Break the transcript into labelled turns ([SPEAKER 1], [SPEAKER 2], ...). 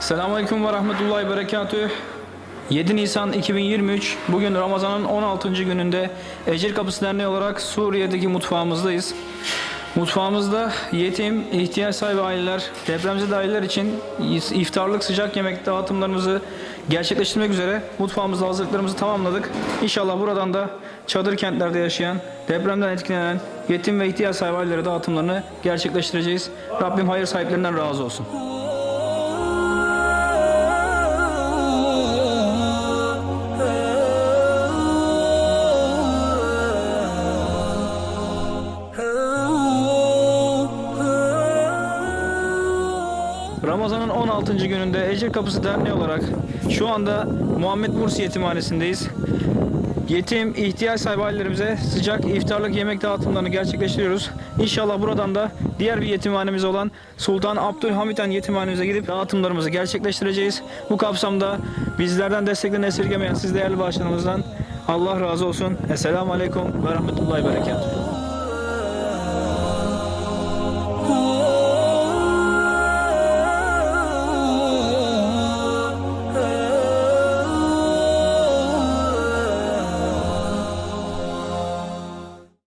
[SPEAKER 1] Selamünaleyküm ve rahmetullahi berekatüh. 7 Nisan 2023 bugün Ramazan'ın 16. gününde Ecir Kapısı Derneği olarak Suriye'deki mutfağımızdayız. Mutfağımızda yetim, ihtiyaç sahibi aileler, depremzede aileler için iftarlık sıcak yemek dağıtımlarımızı gerçekleştirmek üzere mutfağımızda hazırlıklarımızı tamamladık. İnşallah buradan da çadır kentlerde yaşayan, depremden etkilenen yetim ve ihtiyaç sahibi ailelere dağıtımlarını gerçekleştireceğiz. Rabbim hayır sahiplerinden razı olsun. Ramazan'ın 16. gününde Ecir Kapısı Derneği olarak şu anda Muhammed Mursi Yetimhanesi'ndeyiz. Yetim, ihtiyaç sahibi ailelerimize sıcak iftarlık yemek dağıtımlarını gerçekleştiriyoruz. İnşallah buradan da diğer bir yetimhanemiz olan Sultan Abdülhamiten Yetimhanemize gidip dağıtımlarımızı gerçekleştireceğiz. Bu kapsamda bizlerden desteklerini esirgemeyen siz değerli bağışlarınızdan Allah razı olsun. Esselamu Aleyküm ve Rahmetullahi Berekatuhu.